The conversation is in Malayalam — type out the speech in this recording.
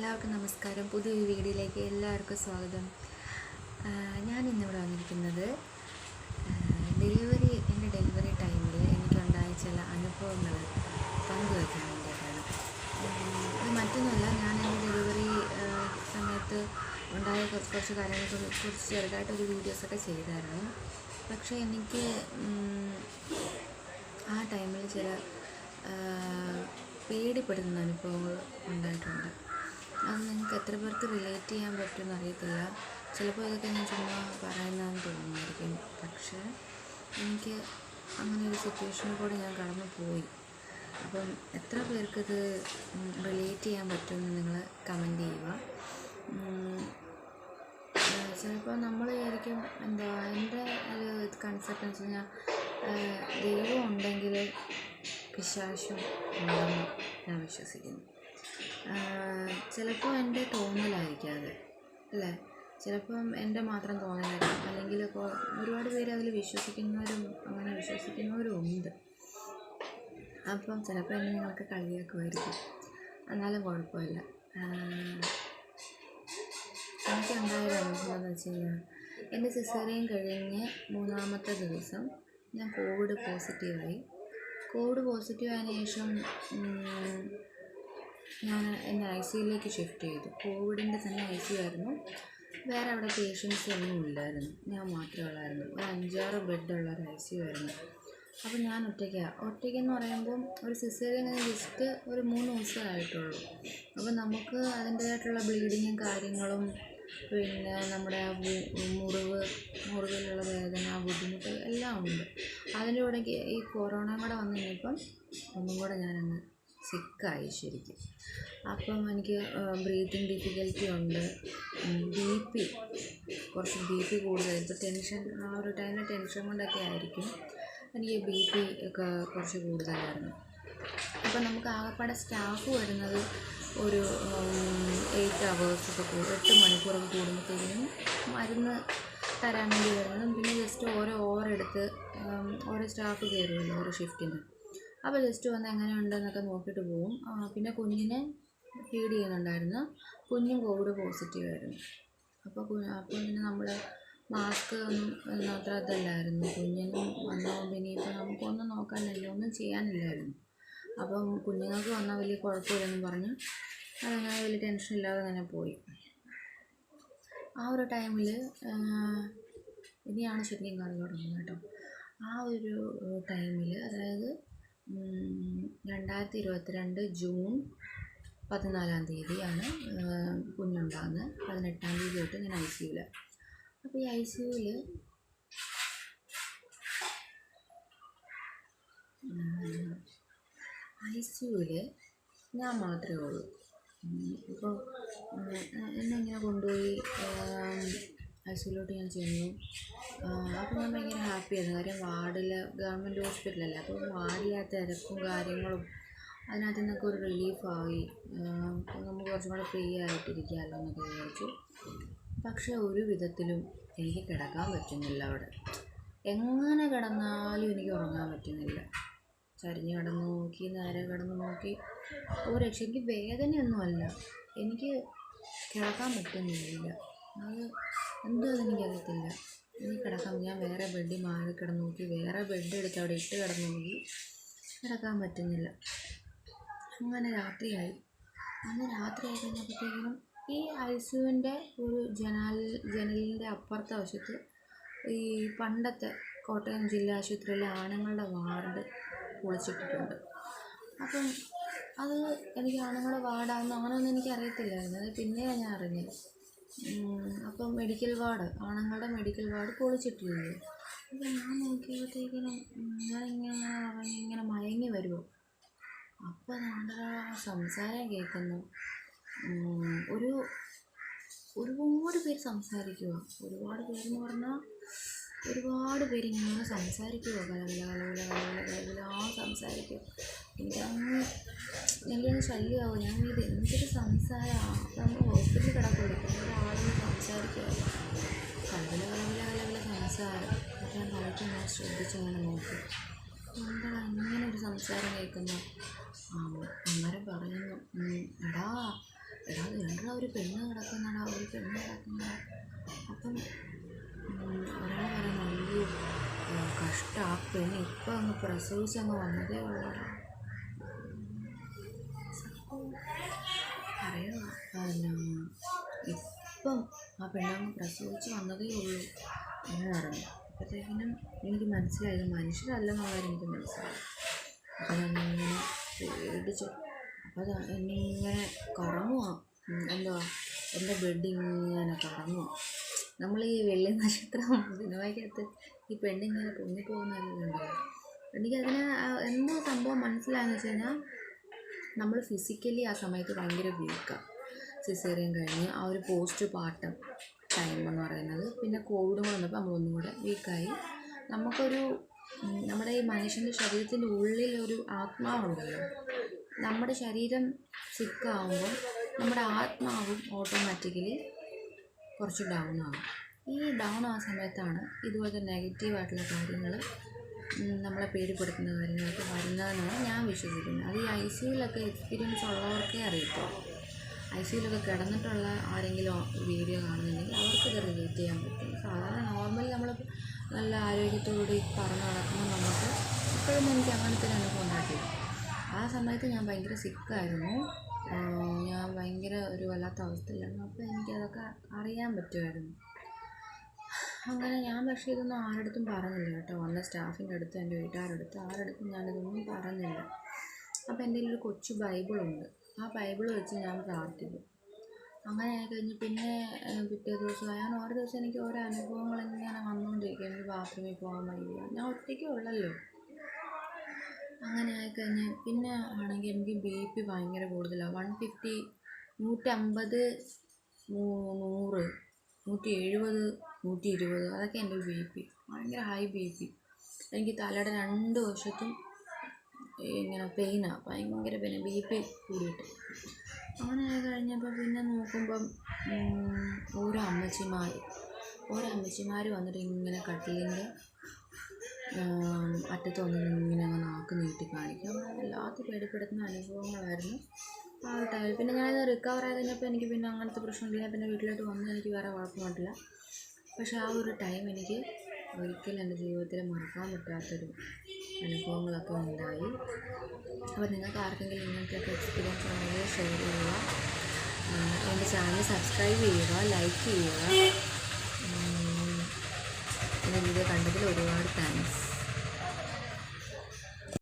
എല്ലാവർക്കും നമസ്കാരം. പുതിയൊരു വീഡിയോയിലേക്ക് എല്ലാവർക്കും സ്വാഗതം. ഞാൻ ഇന്നിവിടെ വന്നിരിക്കുന്നത് ഡെലിവറി എന്റെ ഡെലിവറി ടൈമിൽ എനിക്കുണ്ടായ ചില അനുഭവങ്ങൾ പങ്കുവയ്ക്കാൻ വേണ്ടിയിട്ടാണ്. അത് മറ്റൊന്നുമല്ല ഞാൻ എന്റെ ഡെലിവറി സമയത്ത് ഉണ്ടായ കുറച്ച് കുറച്ച് കാര്യങ്ങളെ കുറിച്ച് ചെറുതായിട്ടൊരു വീഡിയോസൊക്കെ ചെയ്തായിരുന്നു. പക്ഷേ എനിക്ക് ആ ടൈമിൽ ചില പേടിപ്പെടുന്ന അനുഭവങ്ങൾ ഉണ്ടായിട്ടുണ്ട്. എത്ര പേർക്ക് റിലേറ്റ് ചെയ്യാൻ പറ്റുമെന്ന് അറിയത്തില്ല. ചിലപ്പോൾ ഇതൊക്കെ ഞാൻ ചുമ്മാ പറയുന്നതെന്ന് തോന്നുമായിരിക്കും പക്ഷേ എനിക്ക് അങ്ങനെ ഒരു സിറ്റുവേഷനിൽ കൂടെ ഞാൻ കടന്നു പോയി അപ്പം എത്ര പേർക്കിത് റിലേറ്റ് ചെയ്യാൻ പറ്റുമെന്ന് നിങ്ങൾ കമന്റ് ചെയ്യുക. ചിലപ്പോൾ നമ്മൾ വിചാരിക്കും എന്താ എന്റെ ഒരു കൺസെപ്റ്റ് എന്ന് വെച്ച് കഴിഞ്ഞാൽ ദൈവം ഉണ്ടെങ്കിൽ പിശാശും ഉണ്ടെന്ന് ഞാൻ വിശ്വസിക്കുന്നു. ചിലപ്പോൾ എന്റെ തോന്നലായിരിക്കും അത് അല്ലേ? ചിലപ്പം എന്റെ മാത്രം തോന്നലായിരിക്കും. അല്ലെങ്കിൽ ഇപ്പോൾ ഒരുപാട് പേര് അതിൽ വിശ്വസിക്കുന്നവരും അങ്ങനെ വിശ്വസിക്കുന്നവരും ഉണ്ട്. അപ്പം ചിലപ്പോൾ എന്നെ നിങ്ങൾക്ക് കളിയാക്കുമായിരിക്കും. എന്നാലും കുഴപ്പമില്ല. എനിക്ക് ഉണ്ടായൊരു അനുഭവം എന്ന് വെച്ച് കഴിഞ്ഞാൽ എന്റെ സിസേറിയൻ കഴിഞ്ഞ് മൂന്നാമത്തെ ദിവസം ഞാൻ കോവിഡ് പോസിറ്റീവായി. കോവിഡ് പോസിറ്റീവ് ആയതിനു ശേഷം ഞാൻ എന്നെ ഐ സിയിലേക്ക് ഷിഫ്റ്റ് ചെയ്തു. കോവിഡിന്റെ തന്നെ ഐ സി ആയിരുന്നു. വേറെ അവിടെ പേഷ്യൻസ് ഒന്നും ഇല്ലായിരുന്നു. ഞാൻ മാത്രമേ ഉള്ളായിരുന്നു. ഒരു അഞ്ചാറ് ബെഡുള്ള ഒരു ഐ സി ആയിരുന്നു. അപ്പോൾ ഞാൻ ഒറ്റയ്ക്കാണ് ഒറ്റയ്ക്കെന്ന് പറയുമ്പോൾ ഒരു സിസേറിയൻ ജസ്റ്റ് ഒരു മൂന്ന് ദിവസമായിട്ടുള്ളൂ അപ്പോൾ നമുക്ക് അതിന്റേതായിട്ടുള്ള ബ്ലീഡിങ്ങും കാര്യങ്ങളും പിന്നെ നമ്മുടെ മുറിവ് മുറിവിലുള്ള വേദന ബുദ്ധിമുട്ട് എല്ലാം ഉണ്ട്. അതിന്റെ കൂടെ ഈ കൊറോണ കൂടെ വന്നു കഴിഞ്ഞപ്പം ഒന്നും കൂടെ ഞാനങ്ങ് സിക്കായി ശരിക്കും. അപ്പം എനിക്ക് ബ്രീത്തിങ് ഡിഫിക്കൽറ്റി ഉണ്ട്. ബി പി കുറച്ച് ബി പി കൂടുതൽ ഇപ്പോൾ ടെൻഷൻ ആ ഒരു ടൈമിൽ ടെൻഷൻ കൊണ്ടൊക്കെ ആയിരിക്കും. എനിക്ക് ബി പി ഒക്കെ കുറച്ച് കൂടുതലായിരുന്നു. അപ്പോൾ നമുക്ക് ആകപ്പാടെ സ്റ്റാഫ് വരുന്നത് ഒരു എയ്റ്റ് അവേഴ്സ് ഒക്കെ കൂടും. എട്ട് മണിക്കൂറൊക്കെ കൂടുമ്പോഴത്തേക്കും മരുന്ന് തരാൻ വേണ്ടി വരുന്നതും പിന്നെ ജസ്റ്റ് ഓരോ ഓവർ എടുത്ത് ഓരോ സ്റ്റാഫ് കയറുമല്ലോ ഓരോ ഷിഫ്റ്റിന് അപ്പോൾ ജസ്റ്റ് വന്ന് എങ്ങനെ ഉണ്ടെന്നൊക്കെ നോക്കിയിട്ട് ആ, പിന്നെ കുഞ്ഞിനെ ഫീഡ് ചെയ്യുന്നുണ്ടായിരുന്നു. കുഞ്ഞും കോവിഡ് പോസിറ്റീവ് ആയിരുന്നു. അപ്പോൾ അപ്പോൾ പിന്നെ നമ്മൾ മാസ്ക് ഒന്നും അത്ര ഇതല്ലായിരുന്നു. കുഞ്ഞിനും വന്നതുകൊണ്ട് ഇനിയിപ്പോൾ നമുക്കൊന്നും നോക്കാനില്ല ഒന്നും ചെയ്യാനില്ലായിരുന്നു. അപ്പം കുഞ്ഞുങ്ങൾക്ക് വന്നാൽ വലിയ കുഴപ്പമില്ലെന്ന് പറഞ്ഞ് അതങ്ങനെ വലിയ ടെൻഷൻ ഇല്ലാതെ അങ്ങനെ പോയി. ആ ഒരു ടൈമിൽ ഇനിയാണ് ശരിക്കും കാര്യം തുടങ്ങുന്നത് കേട്ടോ. ആ ഒരു ടൈമിൽ അതായത് രണ്ടായിരത്തി ഇരുപത്തിരണ്ട് ജൂൺ പതിനാലാം തീയതിയാണ് കുഞ്ഞുണ്ടാകുന്നത്. പതിനെട്ടാം തീയതി തൊട്ട് ഞാൻ ഐ സിയുവിൽ അപ്പോൾ ഈ ഐ സിയുവിൽ ഐ സിയുവിൽ ഞാൻ മാത്രമേ ഉള്ളൂ. ഇപ്പോൾ എന്നെ ഇങ്ങനെ കൊണ്ടുപോയി? ഐ സിയിലോട്ട് ഞാൻ ചെന്നു അപ്പോൾ ഞാൻ ഭയങ്കര ഹാപ്പിയായിരുന്നു കാര്യം വാർഡിൽ ഗവൺമെന്റ് ഹോസ്പിറ്റലല്ലേ അപ്പോൾ വാർഡിലാ തിരക്കും കാര്യങ്ങളും അതിനകത്ത് നിന്നൊക്കെ ഒരു റിലീഫായി നമുക്ക് കുറച്ചും കൂടെ ഫ്രീ ആയിട്ടിരിക്കാമല്ലോ എന്നൊക്കെ വിചാരിച്ചു. പക്ഷേ ഒരു വിധത്തിലും എനിക്ക് കിടക്കാൻ പറ്റുന്നില്ല അവിടെ. എങ്ങനെ കിടന്നാലും എനിക്ക് ഉറങ്ങാൻ പറ്റുന്നില്ല. ചരിഞ്ഞ് കിടന്ന് നോക്കി നേരെ കിടന്ന് നോക്കി. ഒരു രക്ഷ എനിക്ക് വേദനയൊന്നുമല്ല. എനിക്ക് കിടക്കാൻ പറ്റുന്നില്ല. അത് എന്താണെന്ന് എനിക്കറിയത്തില്ല ഇനി കിടക്കാൻ ഞാൻ വേറെ ബെഡിൽ മാറി കിടന്നു നോക്കി വേറെ ബെഡ് എടുത്ത് അവിടെ ഇട്ട് കിടന്നു നോക്കി കിടക്കാൻ പറ്റുന്നില്ല. അങ്ങനെ രാത്രിയായി. അന്ന് രാത്രി ആയി കഴിഞ്ഞപ്പോഴത്തേക്കിനും ഈ ഐസുവിന്റെ ഒരു ജനാൽ ജനലിന്റെ അപ്പുറത്തെ വശത്ത് ഈ പണ്ടത്തെ കോട്ടയം ജില്ലാ ആശുപത്രിയിലെ ആണുങ്ങളുടെ വാർഡ് പൊളിച്ചിട്ടിട്ടുണ്ട്. അപ്പം അത് എനിക്ക് ആണുങ്ങളുടെ വാർഡാണെന്ന് അങ്ങനെയൊന്നും എനിക്കറിയത്തില്ലായിരുന്നു. അത് പിന്നെയാണ് ഞാൻ അറിഞ്ഞത്. അപ്പം മെഡിക്കൽ വാർഡ് ആണുങ്ങളുടെ മെഡിക്കൽ വാർഡ് പൊളിച്ചിട്ടില്ലേ അപ്പം ഞാൻ നോക്കിയപ്പോഴത്തേക്കിനും ഞാനിങ്ങനെ ഇങ്ങനെ മയങ്ങി വരുമോ അപ്പോൾ നമ്മുടെ സംസാരം കേൾക്കുന്നു. ഒരു ഒരുപാട് പേര് സംസാരിക്കുക ഒരുപാട് പേരെന്ന് പറഞ്ഞാൽ ഒരുപാട് പേര് ഇങ്ങനെ സംസാരിക്കുക കലകല കലകല കലകല കലകല ആ സംസാരിക്കുക എനിക്കങ്ങ് ശല്യമാവും? ഞാൻ ഇത് എന്തൊരു സംസാരമാണ് നമ്മൾ ഹോസ്പിറ്റലിൽ കിടക്കുമല്ലോ ഒരാളും സംസാരിക്കുമല്ലോ കലകല കലകല കലകല സംസാരം. ഞാൻ തലയ്ക്ക് ഞാൻ ശ്രദ്ധിച്ചങ്ങനെ നോക്കി. എന്താണ് അങ്ങനെ ഒരു സംസാരം കേൾക്കുന്നു? അന്നേരം പറയുന്നു. "ഉം, എടാ എടാ വേണ്ട ഒരു പെണ്ണ് കിടക്കുന്നടാ ഒരു പെണ്ണ് കിടക്കുന്നടാ അപ്പം ഒരാൾ പറയുന്നു അയ്യോ കഷ്ടം ആ പെണ്ണ് ഇപ്പം അങ്ങ് പ്രസവിച്ചങ്ങ് വന്നതേ ഉള്ളടാ പറയുക പിന്നെ ഇപ്പം ആ പെണ്ണങ്ങ് പ്രസവിച്ച് വന്നതേ ഉള്ളൂ എന്ന് പറഞ്ഞു. അപ്പോഴത്തേക്കിനും എനിക്ക് മനസ്സിലായത് മനുഷ്യരല്ലെന്നുള്ളത് എനിക്ക് മനസ്സിലായി. അപ്പോൾ ഞാനിങ്ങനെ പേടിച്ചു അപ്പോൾ അത് എന്നിങ്ങനെ കറങ്ങുക എന്തോ എന്റെ ബെഡ് ഇങ്ങനെ കറങ്ങുക നമ്മൾ ഈ വെള്ളി നക്ഷത്രം സിനിമയ്ക്കകത്ത് ഈ പെണ്ണിങ്ങനെ പൊങ്ങിപ്പോകുന്നതുണ്ടല്ലോ എനിക്കതിന് എന്തോ സംഭവം മനസ്സിലായെന്ന് വെച്ച് കഴിഞ്ഞാൽ നമ്മൾ ഫിസിക്കലി ആ സമയത്ത് ഭയങ്കര വീക്കാണ് സിസേറിയൻ കഴിഞ്ഞ് ആ ഒരു പോസ്റ്റ് പാർട്ടം ടൈം എന്ന് പറയുന്നത്. പിന്നെ കോവിഡ് വന്നപ്പോൾ നമ്മളൊന്നും കൂടെ വീക്കായി നമുക്കൊരു നമ്മുടെ ഈ മനുഷ്യന്റെ ശരീരത്തിന്റെ ഉള്ളിൽ ഒരു ആത്മാവുണ്ടല്ലോ. നമ്മുടെ ശരീരം സിക്കാവുമ്പോൾ നമ്മുടെ ആത്മാവും ഓട്ടോമാറ്റിക്കലി കുറച്ച് ഡൗൺ ആകും ഈ ഡൗൺ ആ സമയത്താണ് ഇതുപോലത്തെ നെഗറ്റീവായിട്ടുള്ള കാര്യങ്ങൾ നമ്മളെ പേടിപ്പെടുത്തുന്ന കാര്യങ്ങളൊക്കെ വരുന്നതെന്നാണ് ഞാൻ വിശ്വസിക്കുന്നത്. അത് ഈ ഐ സിയിലൊക്കെ എക്സ്പീരിയൻസ് ഉള്ളവർക്കേ അറിയത്തുള്ളൂ. ഐ സിയിലൊക്കെ കിടന്നിട്ടുള്ള ആരെങ്കിലും വീഡിയോ കാണുന്നുണ്ടെങ്കിൽ അവർക്കത് റിലേറ്റ് ചെയ്യാൻ പറ്റും. സാധാരണ നോർമലി നമ്മൾ നല്ല ആരോഗ്യത്തോടുകൂടി പറഞ്ഞു നടക്കുമ്പോൾ നമുക്ക് ഇപ്പോഴും എനിക്ക് അങ്ങനത്തെ ഒരു അനുഭവം ഉണ്ടായിട്ടില്ല. ആ സമയത്ത് ഞാൻ ഭയങ്കര സിക്കായിരുന്നു ഞാൻ ഭയങ്കര ഒരു വല്ലാത്ത അവസ്ഥയിലായിരുന്നു. അപ്പോൾ എനിക്കതൊക്കെ അറിയാൻ പറ്റുമായിരുന്നു. അങ്ങനെ ഞാൻ പക്ഷേ ഇതൊന്നും ആരടുത്തും പറഞ്ഞില്ല കേട്ടോ. വന്ന സ്റ്റാഫിന്റെ അടുത്ത് എന്റെ വീട്ടുകാരുടെ അടുത്ത് ആരുടെ അടുത്തും ഞാനിതൊന്നും പറഞ്ഞില്ല. അപ്പോൾ എന്റെ ഒരു കൊച്ചു ബൈബിളുണ്ട്. ആ ബൈബിൾ വെച്ച് ഞാൻ പ്രാർത്ഥിക്കും അങ്ങനെ ആയി കഴിഞ്ഞ് പിന്നെ പിറ്റേ ദിവസം ഞാൻ ഓരോ ദിവസം എനിക്ക് ഓരോ അനുഭവങ്ങൾ ഇങ്ങനെ വന്നുകൊണ്ടിരിക്കും എനിക്ക് ബാത്റൂമിൽ പോകാൻ വയ്യ. ഞാൻ ഒറ്റയ്ക്കേ ഉള്ളല്ലോ. അങ്ങനെ ആയി ആയിക്കഴിഞ്ഞ് പിന്നെ ആണെങ്കിൽ എനിക്ക് ബി പി ഭയങ്കര കൂടുതലാണ് വൺ ഫിഫ്റ്റി നൂറ്റമ്പത് നൂറ് നൂറ്റി എഴുപത് നൂറ്റി ഇരുപത് അതൊക്കെ എന്റെ ബി പി. ഭയങ്കര ഹൈ ബി പി. എനിക്ക് തലയുടെ രണ്ട് വശത്തും ഇങ്ങനെ പെയിനാണ് ഭയങ്കര പെയിൻ ബി പി കൂടിയിട്ട്. അങ്ങനെ കഴിഞ്ഞപ്പോൾ പിന്നെ നോക്കുമ്പം ഓരോ അമ്മച്ചിമാർ ഓരോ അമ്മച്ചിമാർ വന്നിട്ട് ഇങ്ങനെ കട്ടിലിന്റെ അറ്റത്ത് വന്ന് ഇങ്ങനെ അങ്ങ് നാക്ക് നീട്ടി കാണിക്കും. അങ്ങനെ വല്ലാത്ത പേടിപ്പെടുത്തുന്ന അനുഭവങ്ങളായിരുന്നു. ആ ടൈമിൽ പിന്നെ ഞാനത് റിക്കവർ ആയി കഴിഞ്ഞപ്പോൾ എനിക്ക് പിന്നെ അങ്ങനത്തെ പ്രശ്നമില്ല. പിന്നെ വീട്ടിലോട്ട് വന്ന് എനിക്ക് വേറെ കുഴപ്പമായിട്ടില്ല പക്ഷേ ആ ഒരു ടൈം എനിക്ക് ഒരിക്കലും എന്റെ ജീവിതത്തിൽ മറക്കാൻ പറ്റാത്തൊരു അനുഭവങ്ങളൊക്കെ ഉണ്ടായി. അപ്പോൾ നിങ്ങൾക്ക് ആർക്കെങ്കിലും ഇങ്ങനത്തെയൊക്കെ എക്സ്പീരിയൻസ് ഉണ്ടെങ്കിൽ ഷെയർ ചെയ്യുക. എന്റെ ചാനൽ സബ്സ്ക്രൈബ് ചെയ്യുക ലൈക്ക് ചെയ്യുക. എന്റെ വീഡിയോ കണ്ടതിൽ ഒരുപാട് താങ്ക്സ്